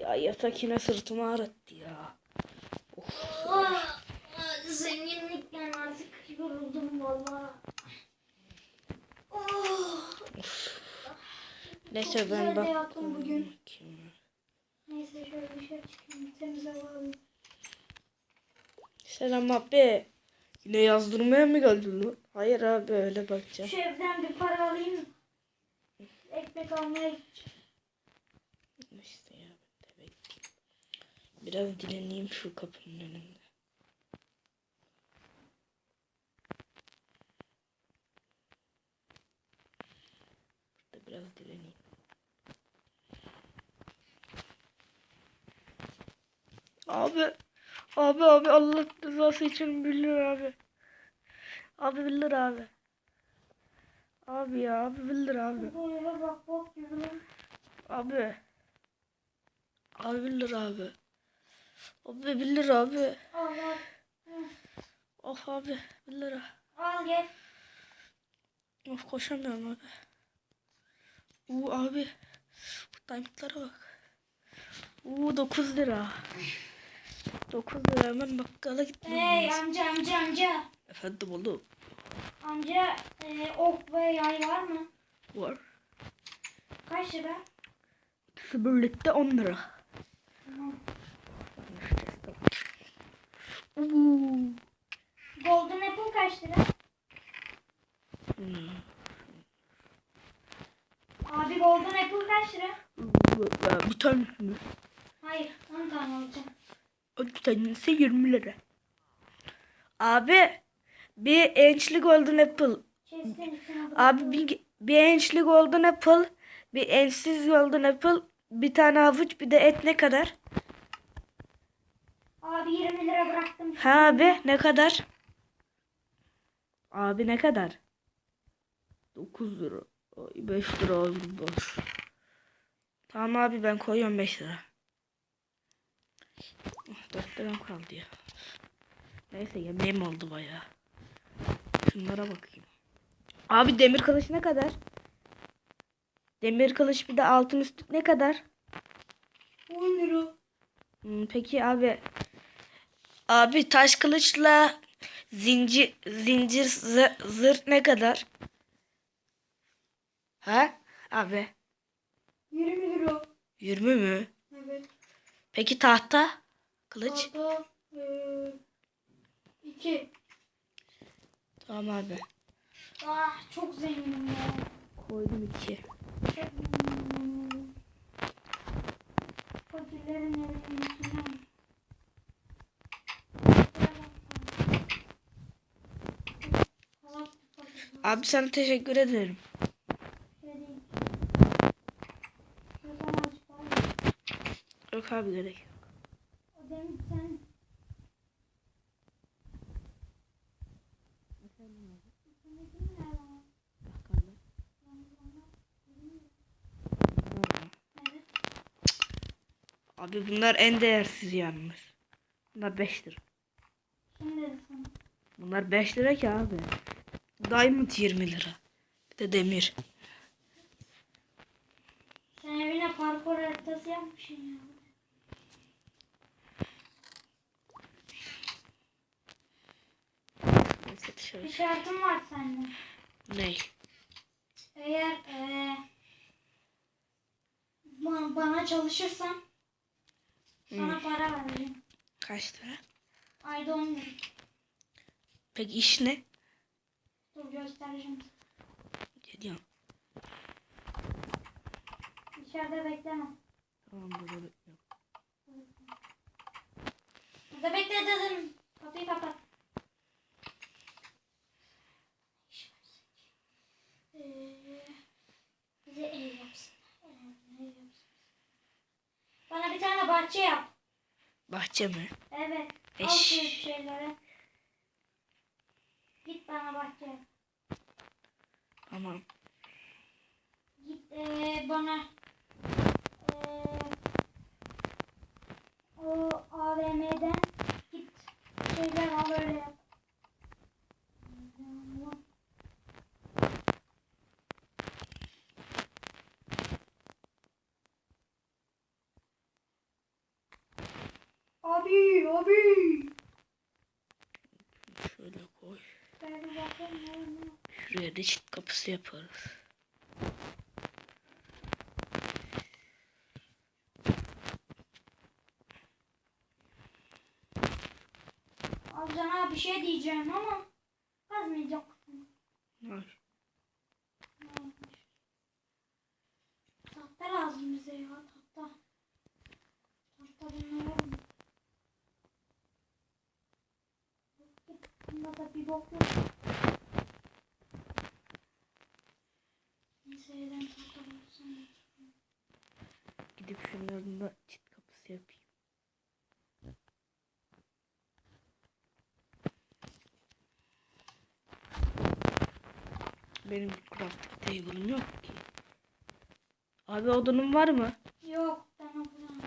Ya yatak yine sırtımı ağrıttı ya. Ah, zenginlikten artık yoruldum valla. Oh. Neyse Çok ben bak. yattım bugün. bakayım. Neyse şöyle dışarı çıkayım temiz hava alayım. Selam abi. Yine yazdırmaya mı geldin lan? Hayır abi öyle bakacağım. Şu evden bir para alayım. Ekmek almaya gideceğim. İşte ya ben de bekleyeyim. Biraz dileneyim şu kapının önünde. Burada biraz dileneyim. Abi, abi abi Allah rızası için 1 lira abi. Abi 1 lira abi. Abi ya abi 1 lira abi. Abi. Abi 1 lira abi. Abi 1 lira abi. Al Oh abi 1 lira. Al gel. Of koşamıyorum abi. Uuu abi. Diamondlara bak. Uuu 9 lira. 9 lira hemen bakkala gitmem Hey lazım. amca amca amca. Efendim oğlum. Amca e, ok ve yay var mı? Var. Kaç lira? İkisi birlikte 10 lira. Tamam. Golden apple kaç lira? Abi golden apple kaç lira? Bir tanesi mi? Hayır 10 tane alacağım. Bir tanesi 20 lira. Abi bir ençli golden apple. Abi bir, bir ençli golden apple. Bir ensiz golden apple. Bir tane havuç bir de et ne kadar? Abi 20 lira bıraktım. Ha abi ne kadar? Abi ne kadar? 9 lira. Ay 5 lira abi boş. Tamam abi ben koyuyorum 5 lira. Ah, 4 liram kaldı ya. Neyse yemeğim oldu bayağı. Şunlara bakayım. Abi demir kılıç ne kadar? Demir kılıç bir de altın üstlük ne kadar? 10 lira. Hmm, peki abi. Abi taş kılıçla zincir zincir zı- zırh ne kadar? Ha? Abi 20 lira. 20 mü? Evet. Peki tahta kılıç? Hatta 2. Tamam abi. Ah çok zenginim ya. Koydum 2. Çok zenginim. Fakirlerin evinin içine. Abi sana teşekkür ederim. Yok abi gerek. yok. Abi bunlar en değersiz yalnız. Bunlar 5 lira. Bunlar 5 lira ki abi. Diamond 20 lira. Bir de demir. Sen evine parkur haritası yapmışsın ya. Neyse dışarı. Bir şartım var sende. Ney? Eğer ba- bana çalışırsan sana para vereceğim. Kaç lira? Ayda 10 lira. Peki iş ne? Dur göstereceğim. Geliyorum. İçeride bekleme. Tamam burada bekliyorum. Burada bekle dedim. Kapıyı kapat. Ee, bize ev yapsın. Ev yapsın. Bana bir tane bahçe yap. Bahçe mi? Evet. Al Eş. şu şeyleri. Git bana bahçe yap. Tamam. Git ee, bana ee, o AVM'den git şeyler al öyle yap. Abi abi. Şöyle koy. Ben bakayım var. Şuraya da çift kapısı yaparız. Abi sana bir şey diyeceğim ama kazmayacak. Ay, Tahta lazım bize ya tahta. Tahta bunlar mı? Bunda da bir bok yok. Neyse evden tahta bulsam. Şunların da çift kapısı yapayım. Benim crafting table'ım yok ki. Abi odunun var mı? Yok ben okuyorum.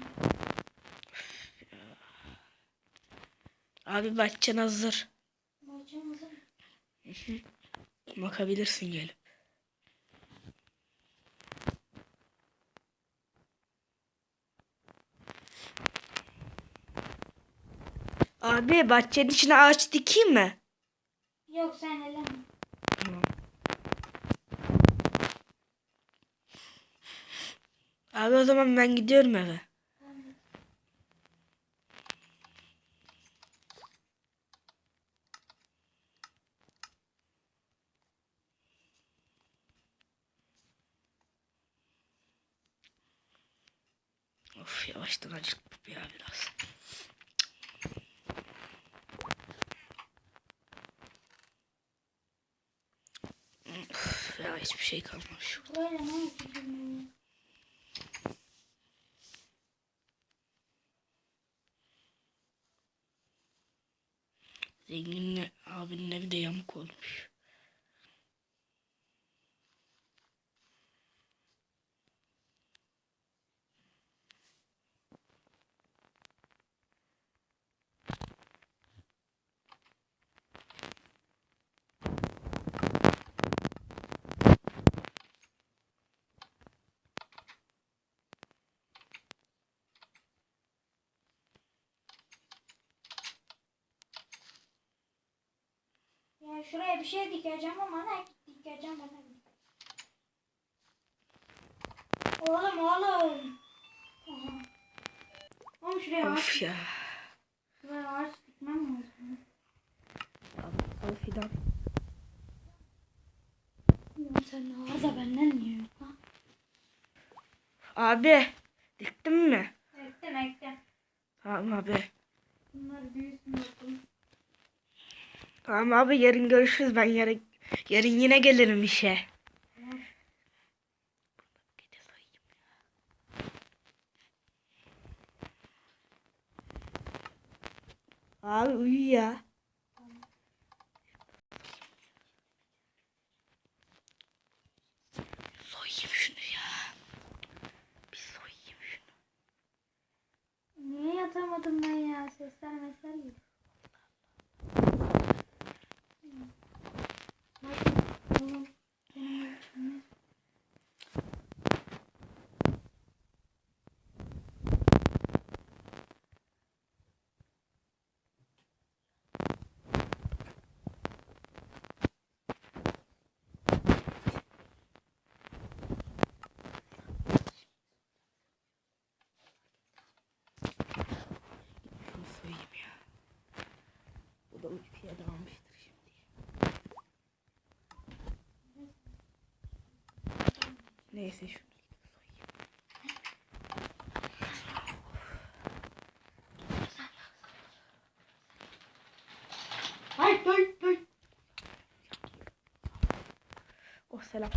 Abi bahçen hazır. Bacımızın Bakabilirsin gelip. Abi bahçenin içine ağaç dikeyim mi? yok sen eleme. Tamam. Abi o zaman ben gidiyorum eve. Of yavaştan acıktım ya biraz. Of, ya hiçbir şey kalmamış. Böyle ne yapayım şuraya bir şey dikeceğim ama ne dikeceğim bana. Oğlum oğlum. Oha. Oğlum şuraya ağaç, Of ya. şuraya ağaç dikmem lazım. Al, al fidan. Ya sen ne var da benden niye yok ha? Abi diktin mi? Ektim ektim. Tamam abi. Bunlar büyüsün bakalım. Tamam abi yarın görüşürüz. Ben yarın yarın yine gelirim işe. Abi uyu ya. Soyayım şunu ya. Bir soyayım şunu. Niye yatamadım ben ya? Sesler mesler gibi. Bak, oğlum, benim içime- Şunu soyayım ya. Bu da uykuya dalmıştır şimdi. Neyse şunu. Hayır, hayır, hayır. Oh selam.